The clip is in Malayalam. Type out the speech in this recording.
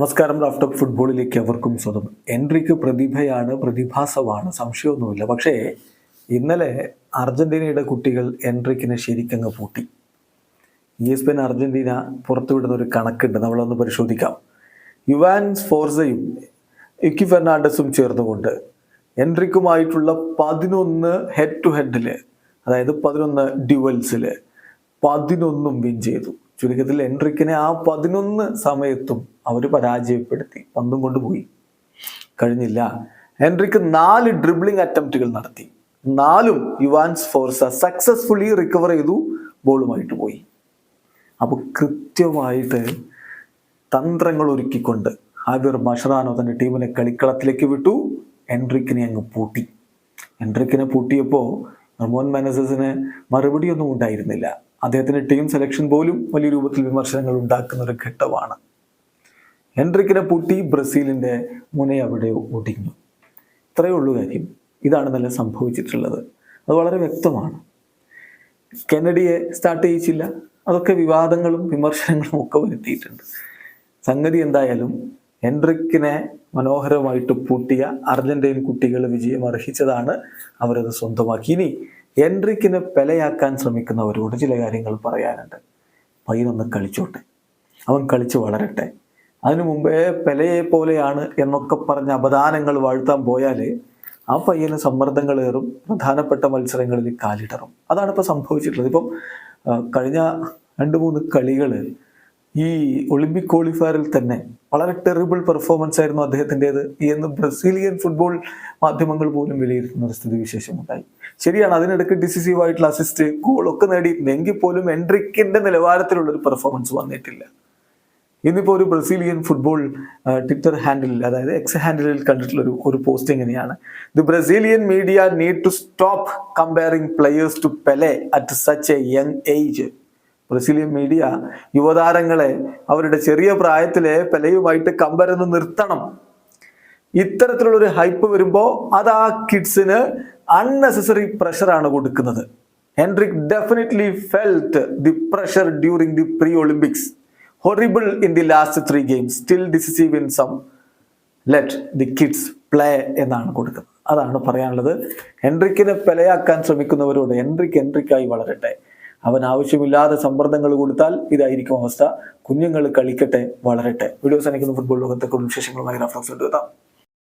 നമസ്കാരം റാഫ്റ്റോക്ക് ഫുട്ബോളിലേക്ക് അവർക്കും സ്വതം എൻട്രിക്ക് പ്രതിഭയാണ് പ്രതിഭാസമാണ് സംശയമൊന്നുമില്ല. പക്ഷേ ഇന്നലെ അർജന്റീനയുടെ കുട്ടികൾ എൻട്രിക്കിനെ ശരിക്കങ്ങ് പൂട്ടി. ഇ എസ് പെൻ അർജന്റീന പുറത്തുവിടുന്ന ഒരു കണക്കുണ്ട്. നമ്മളൊന്ന് പരിശോധിക്കാം. യുവാൻ ഫോർസയും ഇക്കി ഫെർണാണ്ടസും ചേർന്നുകൊണ്ട് എൻട്രിക്കുമായിട്ടുള്ള പതിനൊന്ന് ഹെഡ് ടു ഹെഡിൽ അതായത് പതിനൊന്ന് ഡ്യുവൽസിൽ പതിനൊന്നും വിൻ ചെയ്തു. ചുരുക്കത്തിൽ എൻട്രിക്കിനെ ആ പതിനൊന്ന് സമയത്തും അവർ പരാജയപ്പെടുത്തി. പന്തും കൊണ്ടുപോയി. കഴിഞ്ഞില്ല. എൻട്രിക്ക് നാല് ഡ്രിബ്ലിംഗ് അറ്റംപ്റ്റുകൾ നടത്തി. നാലും യുവാൻസ് ഫോർസ സക്സസ്ഫുള്ളി റിക്കവർ ചെയ്തു. ബോളുമായിട്ട് പോയി. അപ്പോൾ കൃത്യമായിട്ട് തന്ത്രങ്ങൾ ഒരുക്കിക്കൊണ്ട് ഹാബിർ മഷറാനോ തന്റെ ടീമിനെ കളിക്കളത്തിലേക്ക് വിട്ടു. എൻട്രിക്കിനെ അങ്ങ് പൂട്ടി. എൻട്രിക്കിനെ പൂട്ടിയപ്പോൾ റമോൻ മറുപടി മറുപടിയൊന്നും ഉണ്ടായിരുന്നില്ല. അദ്ദേഹത്തിന്റെ ടീം സെലക്ഷൻ പോലും വലിയ രൂപത്തിൽ വിമർശനങ്ങൾ ഉണ്ടാക്കുന്ന ഒരു ഘട്ടമാണ്. എൻട്രിക്കിനെ പൂട്ടി ബ്രസീലിന്റെ മുന അവിടെ ഒടിഞ്ഞു. ഇത്രയേ ഉള്ളൂ കാര്യം. ഇതാണ് നല്ല സംഭവിച്ചിട്ടുള്ളത്. അത് വളരെ വ്യക്തമാണ്. കെനഡിയെ സ്റ്റാർട്ട് ചെയ്യിച്ചില്ല. അതൊക്കെ വിവാദങ്ങളും വിമർശനങ്ങളും ഒക്കെ വരുത്തിയിട്ടുണ്ട്. സംഗതി എന്തായാലും എൻട്രിക്കിനെ മനോഹരമായിട്ട് പൂട്ടിയ അർജന്റീൻ കുട്ടികൾ വിജയം അർഹിച്ചതാണ് അവരത് സ്വന്തമാക്കി. ഇനി എൻട്രിക്കിനെ പെലയാക്കാൻ ശ്രമിക്കുന്നവരോട് ചില കാര്യങ്ങൾ പറയാനുണ്ട്. പയ്യനൊന്ന് കളിച്ചോട്ടെ. അവൻ കളിച്ച് വളരട്ടെ. അതിനു മുമ്പേ പെലയെ പോലെയാണ് എന്നൊക്കെ പറഞ്ഞ അപദാനങ്ങൾ വാഴ്ത്താൻ പോയാൽ ആ പയ്യന് സമ്മർദ്ദങ്ങളേറും പ്രധാനപ്പെട്ട മത്സരങ്ങളിൽ കാലിടറും. അതാണ് ഇപ്പോൾ സംഭവിച്ചിട്ടുള്ളത്. ഇപ്പം കഴിഞ്ഞ രണ്ട് മൂന്ന് കളികൾ ഈ ഒളിമ്പിക് ക്വാളിഫയറിൽ തന്നെ വളരെ ടെറിബിൾ പെർഫോമൻസ് ആയിരുന്നു അദ്ദേഹത്തിന്റെത് എന്ന് ബ്രസീലിയൻ ഫുട്ബോൾ മാധ്യമങ്ങൾ പോലും വിലയിരുത്തുന്ന ഒരു സ്ഥിതിവിശേഷം ഉണ്ടായി. ശരിയാണ് അതിനിടയ്ക്ക് ഡിസിസീവ് ആയിട്ടുള്ള അസിസ്റ്റ് ഒക്കെ നേടി എങ്കിൽ പോലും എൻട്രിക്കിന്റെ നിലവാരത്തിലുള്ള ഒരു പെർഫോമൻസ് വന്നിട്ടില്ല. ഇന്നിപ്പോൾ ഒരു ബ്രസീലിയൻ ഫുട്ബോൾ ട്വിറ്റർ ഹാൻഡിലിൽ അതായത് എക്സ് ഹാൻഡിലിൽ കണ്ടിട്ടുള്ള ഒരു ഒരു പോസ്റ്റ് എങ്ങനെയാണ് the Brazilian media need to stop comparing players to Pele at such a young age Brazilian media യുവതാരങ്ങളെ അവരുടെ ചെറിയ പ്രായത്തിലെ പെലയുമായിട്ട് കമ്പയർ നിർത്തണം. ഇത്തരത്തിലുള്ള ഒരു ഹൈപ്പ് വരുമ്പോൾ അത് ആ കിഡ്സിന് അൺനെസസറി പ്രഷറാണ് കൊടുക്കുന്നത്. Henrique definitely felt the pressure during the pre Olympics horrible in the last three games still decisive in some let the kids play എന്നാണ് കൊടുക്കുന്നത്. അതാണ് പറയാനുള്ളത്. ഹെൻറിക്കിനെ പെലയാക്കാൻ ശ്രമിക്കുന്നവരോട് ഹെൻറിക്ക് ഹെൻറിക്കായി വളരട്ടെ. അവൻ ആവശ്യമില്ലാതെ സമ്മർദ്ദങ്ങൾ കൊടുത്താൽ ഇതായിരിക്കും അവസ്ഥ. കുഞ്ഞുങ്ങൾ കളിക്കട്ടെ വളരട്ടെ. വീഡിയോസ് അനക്കുന്ന ഫുട്ബോൾ ലോകത്തെ വിശേഷങ്ങളുമായി റഫറൻസ് എടുത്താം